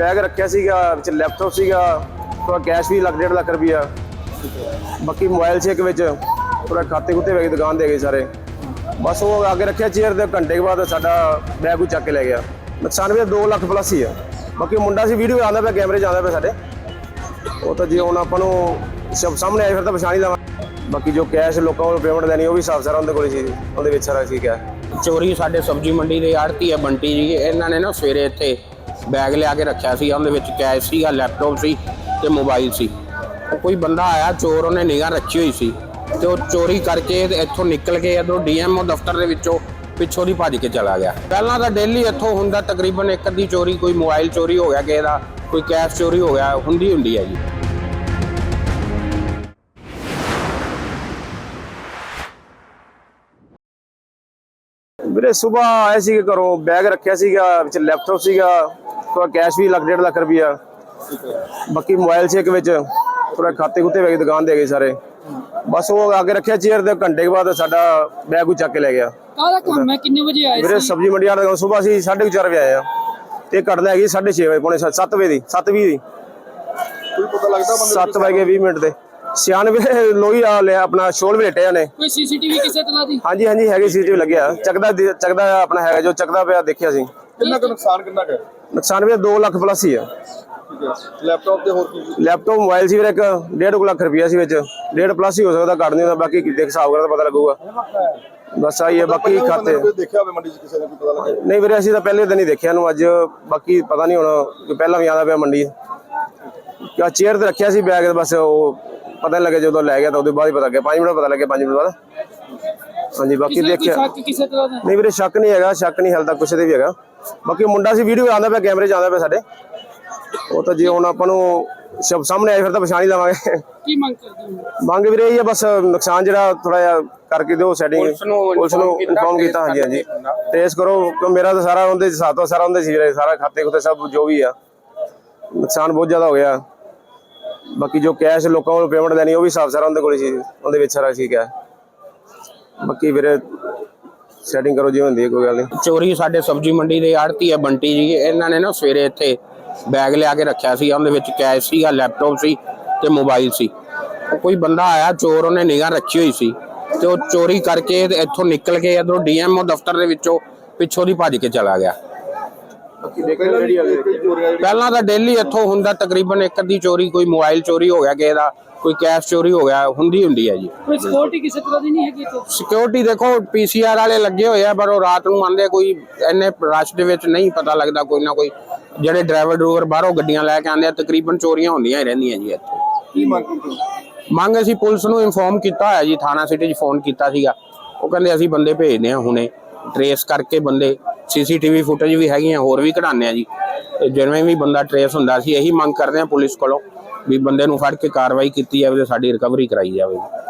Bag ਰੱਖਿਆ ਸੀਗਾ, ਵਿੱਚ ਲੈਪਟਾਪ ਸੀਗਾ ਥੋੜਾ ਕੈਸ਼ ਵੀ ਲੱਖ, ਡੇਢ ਲੱਖ ਰੁਪਈਆ। ਬਾਕੀ ਮੋਬਾਈਲ ਸੀ ਇੱਕ ਵਿੱਚ ਥੋੜਾ ਖਾਤੇ ਖੁੱਤੇ ਵੇਖ ਦੁਕਾਨ ਦੇ ਗਏ ਸਾਰੇ। ਬਸ ਉਹ ਅੱਗੇ ਰੱਖਿਆ ਚੇਅਰ ਦੇ, ਘੰਟੇ ਕੇ ਬਾਅਦ ਸਾਡਾ ਬੈਗ ਉਹ ਚੱਕ ਕੇ ਲੈ ਗਿਆ। ਨੁਕਸਾਨ ਵੀ 2 ਲੱਖ ਪਲੱਸ ਹੀ ਆ। ਬਾਕੀ ਮੁੰਡਾ ਸੀ ਵੀਡੀਓ ਆਉਂਦਾ ਪਿਆ ਕੈਮਰੇ 'ਚ ਆਉਂਦਾ ਪਿਆ ਸਾਡੇ। ਉਹ ਤਾਂ ਜੇ ਹੁਣ ਆਪਾਂ ਨੂੰ ਸਭ ਸਾਹਮਣੇ ਆਇਆ ਫਿਰ ਤਾਂ ਪਛਾਣ ਹੀ ਲਵਾਂ ਬਾਕੀ ਜੋ ਕੈਸ਼ ਲੋਕਾਂ ਕੋਲ ਪੇਮੈਂਟ ਦੇਣੀ, ਉਹ ਵੀ ਸਾਫ਼ ਸਾਰਾ ਉਹਦੇ ਕੋਲ ਸੀ। ਉਹਦੇ ਵਿੱਚ ਸਾਰਾ ਸੀ ਕਿਆ ਚੋਰੀ ਸਾਡੇ ਸਬਜ਼ੀ ਮੰਡੀ ਦੇ ਆੜਤੀ ਹੈ ਬੰਟੀ ਜੀ, ਇਹਨਾਂ ਨੇ ਨਾ ਸਵੇਰੇ ਇੱਥੇ ਬੈਗ ਲਿਆ ਕੇ ਰੱਖਿਆ ਸੀ ਉਹਦੇ ਵਿੱਚ ਕੈਸ਼ ਸੀਗਾ, ਲੈਪਟਾਪ ਸੀ ਤੇ ਮੋਬਾਈਲ ਸੀ। ਉਹ ਕੋਈ ਬੰਦਾ ਆਇਆ, ਚੋਰ ਉਹਨੇ ਨਿਗਾਹ ਰੱਖੀ ਹੋਈ ਸੀ ਤੇ ਉਹ ਚੋਰੀ ਕਰਕੇ ਤੇ ਇੱਥੋਂ ਨਿਕਲ ਕੇ ਇਧਰੋਂ ਡੀਐਮਓ ਦਫ਼ਤਰ ਦੇ ਵਿੱਚੋਂ ਪਿੱਛੋਂ ਦੀ ਭੱਜ ਕੇ ਚਲਾ ਗਿਆ। ਪਹਿਲਾਂ ਤਾਂ ਡੇਲੀ ਇੱਥੋਂ ਹੁੰਦਾ, ਤਕਰੀਬਨ ਇੱਕ ਅੱਧੀ ਚੋਰੀ, ਕੋਈ ਮੋਬਾਈਲ ਚੋਰੀ ਹੋ ਗਿਆ ਕਿਸੇ ਦਾ, ਕੋਈ ਕੈਸ਼ ਚੋਰੀ ਹੋ ਗਿਆ, ਹੁੰਦੀ ਹੁੰਦੀ ਹੈ ਜੀ। ਵੀਰੇ ਸਵੇਰ ਆਏ ਸੀਗੇ ਘਰੋਂ, ਬੈਗ ਰੱਖਿਆ ਸੀਗਾ, ਵਿੱਚ ਲੈਪਟਾਪ ਸੀਗਾ। ਥੋੜਾ ਕੈਸ਼ ਵੀ ਲੱਖ ਡੇਢ ਲੱਖ ਰੁਪਈਆ। ਬਾਕੀ ਮੋਬਾਈਲ ਸੀ ਇੱਕ ਵਿੱਚ ਥੋੜਾ ਖਾਤੇ ਖੁੱਤੇ ਵੇਗੇ ਦੁਕਾਨ ਦੇ ਗਏ ਸਾਰੇ। ਬਸ ਉਹ ਅੱਗੇ ਰੱਖਿਆ ਚੇਅਰ ਤੇ ਘੰਟੇ ਕੇ ਬਾਅਦ ਸਾਡਾ ਬੈਗ ਉਹ ਚੱਕ ਕੇ ਲੈ ਗਿਆ। ਕਾਹਦਾ ਕੰਮ ਹੈ? ਕਿੰਨੇ ਵਜੇ ਆਏ ਵੀਰੇ ਸਬਜ਼ੀ ਮੰਡੀ ਵਾਲਾ ਸਵੇਰ ਅਸੀਂ 4:30 ਵਜੇ ਆਏ ਆ। ਤੇ ਘਟਨਾ ਹੈਗੀ 6:30 ਵਜੇ ਪੌਣੇ 7 ਵਜੇ ਦੀ 7:20 ਦੀ। ਕੋਈ ਪਤਾ ਲੱਗਦਾ ਬੰਦੇ 7 ਵਜੇ 20 ਮਿੰਟ ਦੇ 96 ਲੋਈ ਆ ਲਿਆ ਆਪਣਾ ਸ਼ੋਲ ਵੀ ਲੇਟੇ ਨੇ। ਕੋਈ ਸੀਸੀਟੀਵੀ ਕਿਸੇ ਤਰ੍ਹਾਂ ਦੀ? ਹਾਂਜੀ ਹਾਂਜੀ ਹੈਗੇ ਸੀਟੀਵੀ ਲੱਗਿਆ ਚੱਕਦਾ ਦੀ- ਚੱਕਦਾ ਆਪਣਾ ਹੈਗਾ ਜੋ ਚੱਕਦਾ ਪਿਆ ਦੇਖਿਆ ਸੀ। ਕਿੰਨਾ ਕੁ ਨੁਕਸਾਨ ਕਿੰਨਾ ਕੁ? ਨੁਕਸਾਨ ਵੀ 2 ਲੱਖ ਪਲੱਸ ਹੀ ਆ। ਲੈਪਟਾਪ ਤੇ ਹੋਰ ਕੀ ਕੀ? ਲੈਪਟਾਪ ਮੋਬਾਈਲ ਸੀ ਵੀਰੇ ਇੱਕ 1.5 ਲੱਖ ਰੁਪਈਆ ਸੀ ਵਿੱਚ। 1.5 ਪਲੱਸ ਹੀ ਹੋ ਸਕਦਾ ਘੱਟ ਨਹੀਂ ਹੁੰਦਾ ਬਾਕੀ ਦੇਖ ਹਿਸਾਬ ਕਰਦਾ ਪਤਾ ਲੱਗੂਗਾ। ਬਸ ਆਈ ਹੈ ਬਾਕੀ ਖਾਤੇ। ਨੂੰ ਕੋਈ ਦੇਖਿਆ ਹੋਵੇ ਮੰਡੀ 'ਚ ਕਿਸੇ ਨੇ ਕੋਈ ਪਤਾ ਲੱਗਿਆ? ਨਹੀਂ ਵੀਰੇ ਅਸੀਂ ਤਾਂ ਪਹਿਲੇ ਦਿਨ ਹੀ ਦੇਖਿਆ ਨੂੰ ਅੱਜ ਬਾਕੀ ਪਤਾ ਨਹੀਂ ਹੁਣ ਕਿ ਪਹਿਲਾਂ ਵੀ ਆਉਂਦਾ ਪਿਆ ਮੰਡੀ। ਕਿਆ ਚੇਅਰ ਤੇ ਰੱਖਿਆ ਸੀ ਬੈਗ ਬਸ ਉਹ ਪਤਾ ਨਹੀਂ ਲੱਗਿਆ ਜਦੋਂ ਲੈ ਗਿਆ ਤਾਂ ਉਹਦੇ ਬਾਅਦ ਹੀ ਪਤਾ ਲੱਗਿਆ। 5 ਮਿੰਟ ਪਤਾ ਲੱਗਿਆ 5 ਮਿੰਟ ਬਾਅਦ। ਹਾਂਜੀ ਬਾਕੀ ਦੇਖਿਆ ਸ਼ੱਕ ਕਿਸੇ ਤਰ੍ਹਾਂ ਦਾ? ਨਹੀਂ ਵੀਰੇ ਸ਼ੱਕ ਨਹੀਂ ਹੈਗਾ ਸ਼ੱਕ ਨਹੀਂ ਹਾਲੇ ਤੱਕ ਕਿਸੇ ਦੇ ਵੀ ਹੈਗਾ। ਬਾਕੀ ਮੁੰਡਾ ਸੀ ਵੀਡੀਓ ਆਉਂਦਾ ਪਿਆ ਕੈਮਰੇ 'ਚ ਆਉਂਦਾ ਪਿਆ ਸਾਡੇ। ਉਹ ਤਾਂ ਜੇ ਹੁਣ ਆਪਾਂ ਨੂੰ ਸਭ ਸਾਹਮਣੇ ਆਏ ਫਿਰ ਤਾਂ ਪਛਾਣ ਹੀ ਲਵਾਂਗੇ। ਕੀ ਮੰਗ ਕਰਦੇ ਹੋ? ਮੰਗ ਵੀਰੇ ਇਹ ਹੈ ਬਸ ਨੁਕਸਾਨ ਜਿਹੜਾ ਥੋੜਾ ਜਿਹਾ ਕਰਕੇ ਦਿਓ ਸੈਟਿੰਗ ਪੁਲਿਸ ਨੂੰ ਪੁਲਿਸ ਨੂੰ inform ਕੀਤਾ, ਇਨਫੋਰਮ ਕੀਤਾ ਹਾਂਜੀ ਹਾਂਜੀ। ਟ੍ਰੇਸ ਕਰੋ ਕਿਉਂ ਮੇਰਾ ਤਾਂ ਸਾਰਾ ਉਹਦੇ ਸਾਥੋਂ ਸਾਰਾ ਉਹਦੇ ਸੀ ਵੀਰੇ ਸਾਰਾ ਖਾਤੇ ਖੁੱਤੇ ਸਭ ਜੋ ਵੀ ਆ। ਨੁਕਸਾਨ ਬਹੁਤ ਜ਼ਿਆਦਾ ਹੋ ਗਿਆ। ਬਾਕੀ ਜੋ ਕੈਸ਼ ਲੋਕਾਂ ਕੋਲ ਪੇਮੈਂਟ ਦੇਣੀ ਉਹ ਵੀ ਸਾਫ਼ ਸਾਰਾ ਉਹਦੇ ਕੋਲ ਹੀ ਸੀ ਉਹਦੇ ਵਿੱਚ ਸਾਰਾ ਸੀ ਕਿਆ ਬਾਕੀ ਵੀਰੇ ਸੈਟਿੰਗ ਕਰੋ ਜਿਵੇਂ ਹੁੰਦੀ ਹੈ ਕੋਈ ਗੱਲ ਨਹੀਂ। ਚੋਰੀ ਸਾਡੇ ਸਬਜ਼ੀ ਮੰਡੀ ਦੇ ਆੜਤੀ ਹੈ ਬੰਟੀ ਜੀ। ਇਹਨਾਂ ਨੇ ਨਾ ਸਵੇਰੇ ਇੱਥੇ ਬੈਗ ਲਿਆ ਕੇ ਰੱਖਿਆ ਸੀ ਉਹਦੇ ਵਿੱਚ ਕੈਸ਼ ਸੀਗਾ ਲੈਪਟਾਪ ਸੀ ਤੇ ਮੋਬਾਈਲ ਸੀ। ਕੋਈ ਬੰਦਾ ਆਇਆ ਚੋਰ ਉਹਨੇ ਨਿਗਾਹ ਰੱਖੀ ਹੋਈ ਸੀ ਤੇ ਉਹ ਚੋਰੀ ਕਰਕੇ ਇੱਥੋਂ ਨਿਕਲ ਕੇ ਇਧਰੋਂ ਡੀਐਮਓ ਦਫ਼ਤਰ ਦੇ ਵਿੱਚੋਂ ਪਿੱਛੋਂ ਦੀ ਭੱਜ ਕੇ ਚਲਾ ਗਿਆ। ਪਹਿਲਾਂ ਤਾਂ ਡੇਲੀ ਇੱਥੋਂ ਹੁੰਦਾ ਤਕਰੀਬਨ ਇੱਕ ਅੱਧੀ ਚੋਰੀ ਕੋਈ ਮੋਬਾਈਲ ਚੋਰੀ ਹੋ ਗਿਆ ਕਿਸੇ ਦਾ। ਕੋਈ ਕੈਸ਼ ਚੋਰੀ ਹੋ ਗਿਆ ਹੁੰਦੀ ਹੁੰਦੀ ਹੈ ਜੀ। ਕੋਈ ਸਿਕਿਉਰਿਟੀ ਕਿਸੇ ਤਰ੍ਹਾਂ ਦੀ ਨਹੀਂ ਹੈਗੀ ਇੱਥੇ? ਸਿਕਿਉਰਿਟੀ ਦੇਖੋ ਪੀਸੀਆਰ ਵਾਲੇ ਲੱਗੇ ਹੋਏ ਆ ਪਰ ਉਹ ਰਾਤ ਨੂੰ ਆਉਂਦੇ ਕੋਈ ਇੰਨੇ ਰਸ਼ ਦੇ ਵਿੱਚ ਨਹੀਂ ਪਤਾ ਲੱਗਦਾ ਕੋਈ ਨਾ ਕੋਈ। ਜਿਹੜੇ ਡਰਾਈਵਰ ਡਰੂਵਰ ਬਾਹਰੋਂ ਗੱਡੀਆਂ ਲੈ ਕੇ ਆਉਂਦੇ ਆ ਤਕਰੀਬਨ ਚੋਰੀਆਂ ਹੁੰਦੀਆਂ ਹੀ ਰਹਿੰਦੀਆਂ ਜੀ ਇੱਥੇ। ਕੀ ਮੰਗ ਕੀਤੀ ਮੰਗ ਅਸੀਂ ਪੁਲਿਸ ਨੂੰ ਇਨਫੋਰਮ ਕੀਤਾ ਹੋਇਆ ਜੀ ਥਾਣਾ ਸਿਟੀ 'ਚ ਫੋਨ ਕੀਤਾ ਸੀਗਾ। ਉਹ ਕਹਿੰਦੇ ਅਸੀਂ ਬੰਦੇ ਭੇਜਦੇ ਆ ਹੁਣੇ ਟਰੇਸ ਕਰਕੇ ਬੰਦੇ ਸੀਸੀਟੀਵੀ ਫੁਟੇਜ ਵੀ ਹੈਗੀਆਂ ਹੋਰ ਵੀ ਕਢਾਉਂਦੇ ਆ ਜੀ। ਜਿਵੇਂ ਵੀ ਬੰਦਾ ਟਰੇਸ ਹੁੰਦਾ ਸੀ ਇਹੀ ਮੰਗ ਕਰਦੇ ਆ ਪੁਲਿਸ ਕੋਲੋਂ। ਵੀ ਬੰਦੇ ਨੂੰ ਫੜ ਕੇ ਕਾਰਵਾਈ ਕੀਤੀ ਜਾਵੇ ਤੇ ਸਾਡੀ ਰਿਕਵਰੀ ਕਰਾਈ ਜਾਵੇ।